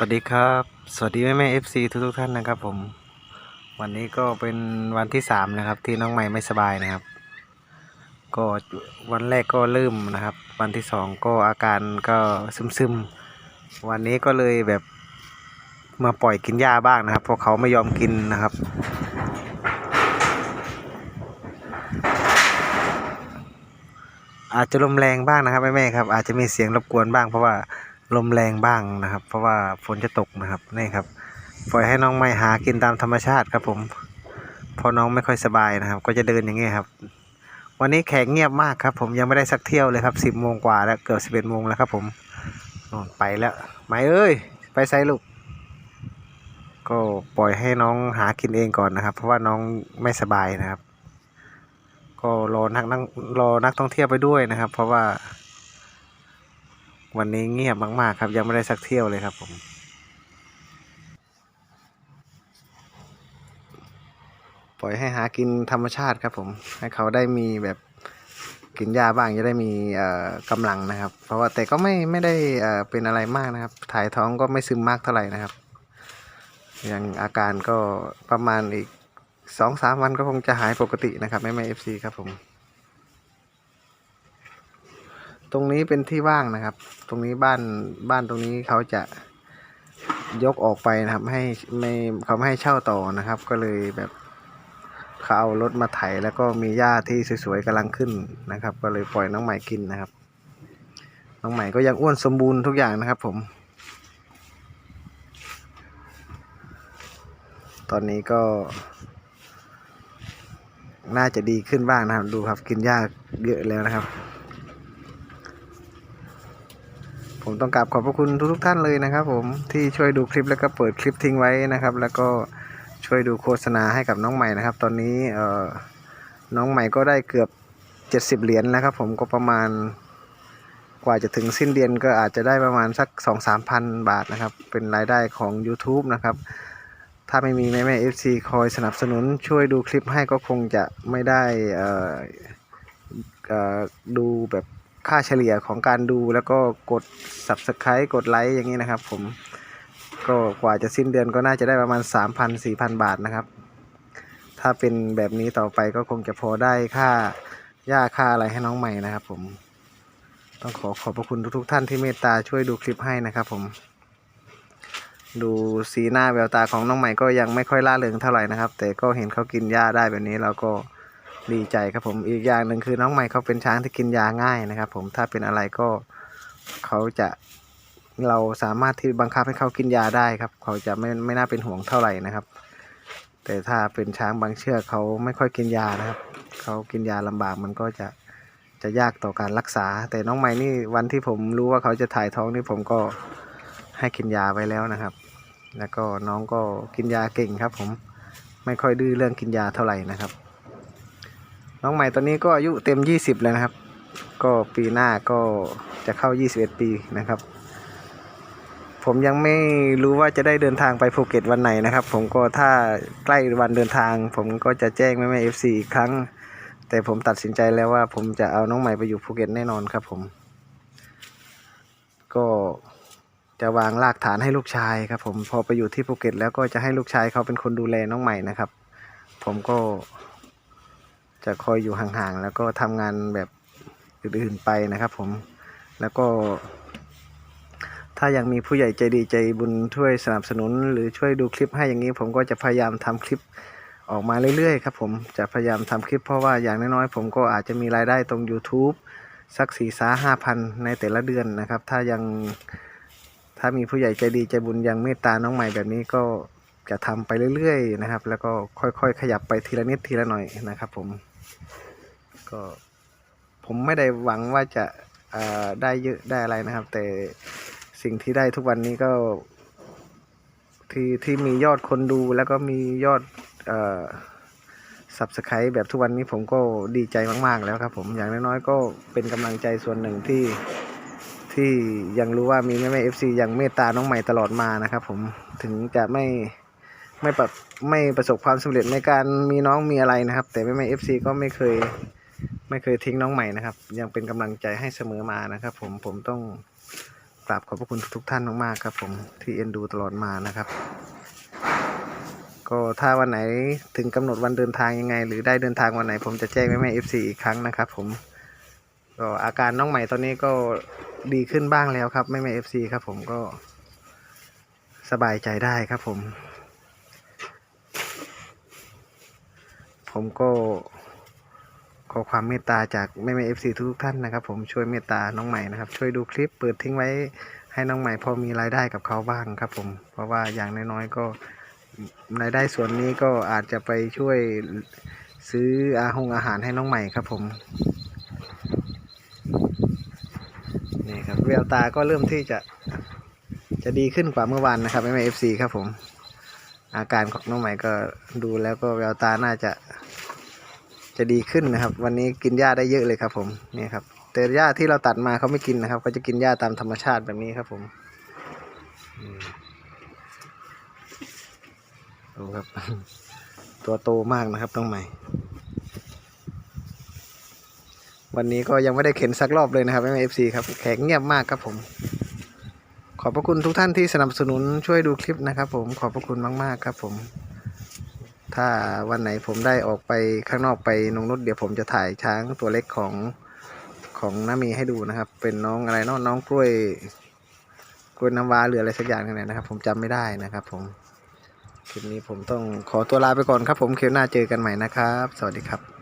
สวัสดีครับ สวัสดีแม่แม่เอฟซีทุกทุกๆท่านนะครับผม วันนี้ก็เป็นวันที่สามนะครับ ที่น้องใหม่ไม่สบายนะครับ ก็วันแรกก็เริ่มนะครับ วันที่สองก็อาการก็ซึมๆ วันนี้ก็เลยแบบมาปล่อยกินหญ้าบ้างนะครับ เพราะเขาไม่ยอมกินนะครับ อาจจะลมแรงบ้างนะครับแม่แม่ครับ อาจจะมีเสียงรบกวนบ้างเพราะว่า ลมแรงบ้างนะครับ เพราะว่าฝนจะตกนะครับนี่ครับปล่อยให้น้องไม่หากินตามธรรมชาติครับผมพอน้องไม่ค่อยสบายนะครับ ก็จะเดินอย่างเงี้ยครับ วันนี้แขกเงียบมากครับ ผมยังไม่ได้สักเที่ยวเลยครับสิบโมงกว่าแล้วเกือบสิบเอ็ดโมงแล้วครับ ผมไปแล้วไม่เอ้ย ไปไซลูกก็ปล่อยให้น้องหากินเองก่อนนะครับ เพราะว่าน้องไม่สบายนะครับ ก็รอนักนักรอนักท่องเที่ยวไปด้วยนะครับ เพราะว่า วันนี้เงียบมาก ๆ ครับ ยังไม่ได้สักเที่ยวเลยครับผมปล่อยให้หากินธรรมชาติครับผม ให้เขาได้มีแบบกินหญ้าบ้างจะได้มีเอ่อกำลังนะครับ เพราะว่าแต่ก็ไม่ไม่ได้เอ่อเป็นอะไรมากนะครับ ถ่ายท้องก็ไม่ซึมมากเท่าไหร่นะครับยังอาการก็ประมาณอีกสองสามวันก็คงจะหายปกตินะครับแม่แม่เอฟซีครับผม ตรงนี้เป็นที่ว่างนะครับ ตรงนี้บ้านบ้านตรงนี้เขาจะยกออกไปนะครับ ให้ไม่เขาไม่ให้เช่าต่อนะครับ ก็เลยแบบเขาเอารถมาไถแล้วก็มีหญ้าที่สวยๆกำลังขึ้นนะครับ ก็เลยปล่อยน้องใหม่กินนะครับ น้องใหม่ก็ยังอ้วนสมบูรณ์ทุกอย่างนะครับ ผม ตอนนี้ก็ น่าจะดีขึ้นบ้างนะครับ ดูครับกินหญ้าเยอะแล้วนะครับ ผมต้องกราบขอบพระคุณทุกๆท่านเลยนะครับ ผมที่ช่วยดูคลิปแล้วก็เปิดคลิปทิ้งไว้นะครับ แล้วก็ช่วยดูโฆษณาให้กับน้องใหม่นะครับ ตอนนี้เอ่อน้องใหม่ก็ได้เกือบเจ็ดสิบเหรียญแล้วครับ ผมก็ประมาณกว่าจะถึงสิ้นเดือนก็อาจจะได้ประมาณสักสองสามพันบาทนะครับ เป็นรายได้ของ YouTube นะครับ ถ้าไม่มีแม่แม่เอฟซีคอยสนับสนุนช่วยดูคลิปให้ก็คงจะไม่ได้เอ่อเอ่อดูแบบ ค่าเฉลี่ยของการดูแล้วก็กด subscribe กดไลค์อย่างนี้นะครับ ผมก็กว่าจะสิ้นเดือนก็น่าจะได้ประมาณ 3,000 4,000 บาทนะครับ ถ้าเป็นแบบนี้ต่อไปก็คงจะพอได้ค่าหญ้าค่าอะไรให้น้องใหม่นะครับ ผม ต้องขอขอบพระคุณทุกๆ ท่านที่เมตตาช่วยดูคลิปให้นะครับ ผม ดูสีหน้าแววตาของน้องใหม่ก็ยังไม่ค่อยล่าเริงเท่าไหร่นะครับ แต่ก็เห็นเขากินหญ้าได้แบบนี้เราก็ ดีใจครับผมอีกอย่างหนึ่งคือน้องใหม่เขาเป็นช้างที่กินยาง่ายนะครับ ผมถ้าเป็นอะไรก็เขาจะเราสามารถที่บังคับให้เขากินยาได้ครับ เขาจะไม่ไม่น่าเป็นห่วงเท่าไหร่นะครับ แต่ถ้าเป็นช้างบางเชือกเขาไม่ค่อยกินยานะครับเขากินยาลำบากมันก็จะจะยากต่อการรักษา แต่น้องใหม่นี่วันที่ผมรู้ว่าเขาจะถ่ายท้องนี่ผมก็ให้กินยาไว้แล้วนะครับ แล้วก็น้องก็กินยาเก่งครับ ผมไม่ค่อยดื้อเรื่องกินยาเท่าไหร่นะครับ น้องใหม่ตอนนี้ก็อายุเต็ม 20 แล้วนะครับ ก็ปีหน้าก็จะเข้า 21 ปีนะครับ ผมยังไม่รู้ว่าจะได้เดินทางไปภูเก็ตวันไหนนะครับ ผมก็ถ้าใกล้วันเดินทาง ผมก็จะแจ้งแม่แม่เอฟซีอีกครั้ง แต่ผมตัดสินใจแล้วว่า ผมจะเอาน้องใหม่ไปอยู่ภูเก็ตแน่นอนครับ ผม ก็จะวางรากฐานให้ลูกชายครับ ผมพอไปอยู่ที่ภูเก็ตแล้วก็จะให้ลูกชายเขาเป็นคนดูแลน้องใหม่นะครับ ผมก็ จะคอยอยู่ห่างๆ แล้วก็ทำงานแบบอื่นๆไปนะครับผมแล้วก็ ถ้ายังมีผู้ใหญ่ใจดีใจบุญช่วยสนับสนุน หรือช่วยดูคลิปให้อย่างนี้ ผมก็จะพยายามทำคลิปออกมาเรื่อยๆครับผมจะพยายามทำคลิปเพราะว่าอย่างน้อยๆผมก็อาจจะมีรายได้ตรง YouTube สักสี่สาห้าพันในแต่ละเดือนนะครับ ถ้ายังถ้ามีผู้ใหญ่ใจดีใจบุญยังเมตตาน้องใหม่แบบนี้ก็จะทำไปเรื่อยๆนะครับ แล้วก็ค่อยๆ ขยับไปทีละนิดทีละหน่อยนะครับผม ก็ผมไม่ได้หวังว่าจะได้เยอะได้อะไรนะครับ แต่สิ่งที่ได้ทุกวันนี้ก็ที่ที่มียอดคนดูแล้วก็มียอดเอ่อ subscribe แบบทุกวันนี้ผมก็ดีใจมาก ๆ แล้วครับผมอย่างน้อยๆก็เป็นกำลังใจส่วนหนึ่งที่ที่ยังรู้ว่ามีแม่แม่เอฟซียังเมตตาน้องใหม่ตลอดมานะครับผมถึงจะไม่ ไม่ประไม่ประสบความสำเร็จในการมีน้องมีอะไรนะครับ แต่แม่แม่เอฟซีก็ไม่เคยไม่เคยทิ้งน้องใหม่นะครับ ยังเป็นกำลังใจให้เสมอมานะครับ ผมผมต้องกราบขอบพระคุณทุกท่านมากๆครับ ผมที่เอ็นดูตลอดมานะครับ ก็ถ้าวันไหนถึงกำหนดวันเดินทางยังไง หรือได้เดินทางวันไหน ผมจะแจ้งแม่แม่เอฟซีอีกครั้งนะครับ ผมก็อาการน้องใหม่ตอนนี้ก็ดีขึ้นบ้างแล้วครับแม่แม่เอฟซีครับ ผมก็สบายใจได้ครับผม ผมก็ขอความเมตตาจากแม่แม่เอฟซีทุกท่านนะครับ ผมช่วยเมตตาน้องใหม่นะครับ ช่วยดูคลิปเปิดทิ้งไว้ให้น้องใหม่พอมีรายได้กับเขาบ้างครับ ผมเพราะว่าอย่างน้อยๆก็รายได้ส่วนนี้ก็อาจจะไปช่วยซื้ออาหงอาหารให้น้องใหม่ครับผมนี่ครับแววตาก็เริ่มที่จะจะดีขึ้นกว่าเมื่อวานนะครับแม่แม่เอฟซีครับผม อาการของน้องใหม่ก็ดูแล้วก็แววตาน่าจะ จะดีขึ้นนะครับ วันนี้กินหญ้าได้เยอะเลยครับ ผมนี่ครับแต่หญ้าที่เราตัดมาเขาไม่กินนะครับเขาจะกินหญ้าตามธรรมชาติแบบนี้ครับ ผมอืมดูครับ ตัวโตมากนะครับน้องใหม่วันนี้ก็ยังไม่ได้เข็นสักรอบเลยนะครับไม่เอฟซีครับแขกเงียบมากครับผม อบพระคุณทุกท่านที่สนับสนุนช่วยดูคลิปนะครับ ผมขอบพระคุณมาก ๆ ครับ ผม ถ้าวันไหนผมได้ออกไปข้างนอกไปนงนุชเดี๋ยวผมจะถ่ายช้างตัวเล็กของของน้ามีให้ดูนะครับ เป็นน้องอะไรเนาะน้องกล้วยกล้วยน้ำว้าหรืออะไรสักอย่างนึงนะครับ ผมจำไม่ได้นะครับ ผมคลิปนี้ผมต้องขอตัวลาไปก่อนครับ ผมคลิปหน้าเจอกันใหม่นะครับ สวัสดีครับ